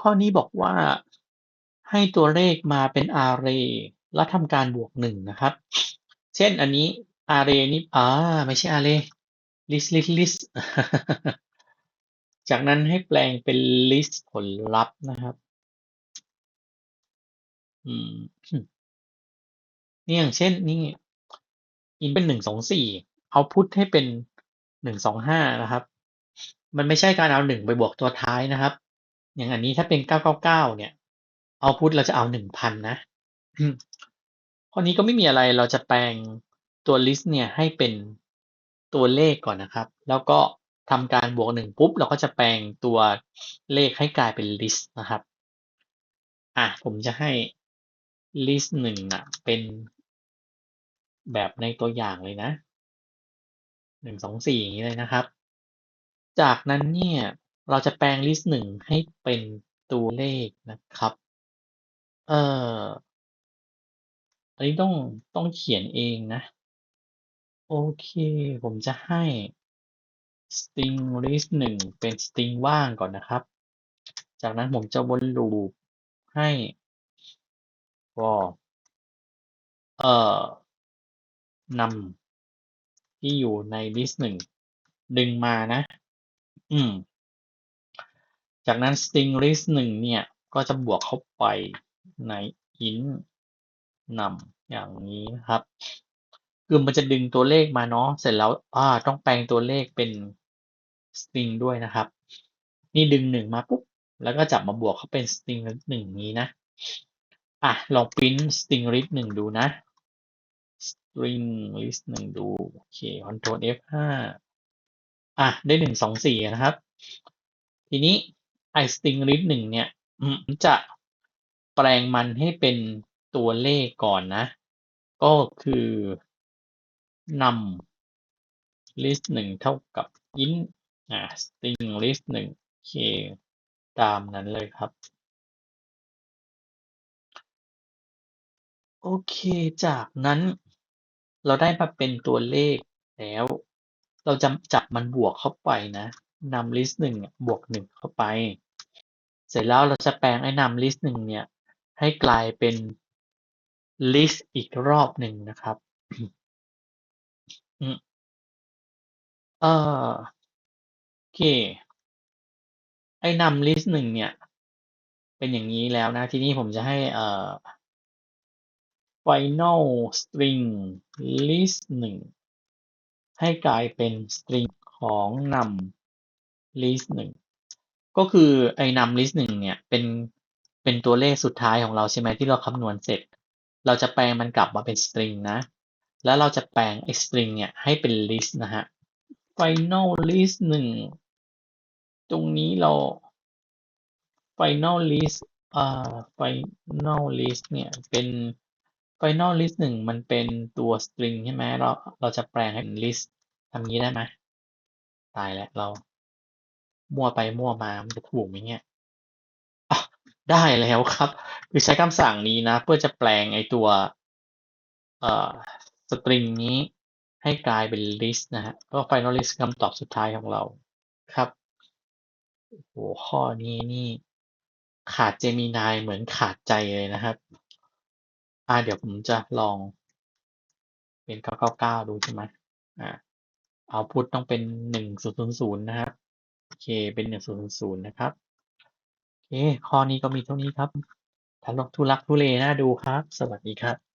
ข้อนี้บอกว่าให้ตัวเลขมาเป็น array แล้วทำการบวกหนึ่งนะครับ เช่นอันนี้ array นี่อ่าไม่ใช่ array list list list จากนั้นให้แปลงเป็น list ผลลัพธ์นะครับอืมนี่อย่างเช่นนี่ in เป็นหนึ่งสองสี่ output ให้เป็นหนึ่งสองห้านะครับ มันไม่ใช่การเอาหนึ่งไปบวกตัวท้ายนะครับ อย่างอันนี้ถ้าเป็นเก้าเก้าเก้าเนี่ย output เราจะเอาหนึ่งพันนะข้อนี้ก็ไม่มีอะไรเราจะแปลงตัว list เนี่ยให้เป็นตัวเลขก่อนนะครับ แล้วก็ทำการบวกหนึ่งปุ๊บ เราก็จะแปลงตัวเลขให้กลายเป็น list นะครับ อะผมจะให้ list หนึ่งอะ เป็นแบบในตัวอย่างเลยนะหนึ่งสองสี่อย่างนี้เลยนะครับ จากนั้นเนี่ย เราจะแปลง list หนึ่งให้เป็นตัวเลขนะครับ เอ่อ อันนี้ต้องต้องเขียนเองนะ โอเค ผมจะให้ string list หนึ่งเป็น string ว่างก่อนนะครับ จากนั้นผมจะวนลูปให้ for เอ่อนำที่อยู่ใน list หนึ่งดึงมานะ อืม จากนั้น string list หนึ่งเนี่ย ก็จะบวกเข้าไปใน int นำอย่างนี้นะครับ คือมันจะดึงตัวเลขมาเนาะเสร็จแล้วอ่าต้องแปลงตัวเลขเป็น string ด้วยนะครับ นี่ดึงหนึ่งมาปุ๊บ แล้วก็จับมาบวกเขาเป็น string list หนึ่งนี้นะ อะ ลอง print string list หนึ่งดูนะ string list หนึ่งดู โอเค control F5 อะ ได้หนึ่งสองสี่นะครับ ทีนี้ ไอ string list หนึ่งเนี่ยจะแปลงมันให้เป็นตัวเลขก่อนนะ ก็คือนำ list หนึ่งเท่ากับ int อ่า string list หนึ่งเคตามนั้นเลยครับ โอเค จากนั้นเราได้มาเป็นตัวเลขแล้ว เราจะจับมันบวกเข้าไปนะนำ list หนึ่งบวกหนึ่งเข้าไป เสร็จแล้วเราจะแปลงไอ้นำ list หนึ่งเนี่ย ให้กลายเป็น list อีกรอบหนึ่งนะครับอืมเออโอเค ไอ้นำ list หนึ่งเนี่ย เป็นอย่างนี้แล้วนะ ทีนี้ผมจะให้เอ่อ final string list หนึ่งให้กลายเป็น string ของนำ list หนึ่ง ก็คือไอ้นำ list หนึ่งเนี่ยเป็นเป็นตัวเลขสุดท้ายของเราใช่ไหมที่เราคำนวณเสร็จ เราจะแปลงมันกลับมาเป็น string นะ แล้วเราจะแปลงไอ้ string เนี่ยให้เป็น list นะฮะ final list หนึ่งตรงนี้เรา final list อ่า final list เนี่ยเป็น final list หนึ่งมันเป็นตัว string ใช่ไหมเราเราจะแปลงให้เป็น list ทำนี้ได้ไหมตายแล้วเรา มั่วไปมั่วมามันจะถูกไหมเนี่ยได้แล้วครับ คือใช้คำสั่งนี้นะ เพื่อจะแปลงไอตัวเอ่อ string นี้ให้กลายเป็น list นะฮะ ก็ final list คำตอบสุดท้ายของเราครับโอ้ข้อนี้นี่ขาด Gemini เหมือนขาดใจเลยนะครับ อ่าเดี๋ยวผมจะลอง เป็น 999 ดูใช่ไหมอ่า output ต้องเป็น 1000 นะครับ โอเค เป็น1000นะครับ โอเค ข้อนี้ก็มีเท่านี้ครับทะลกทุลักทุเลน่าดูครับ สวัสดีครับ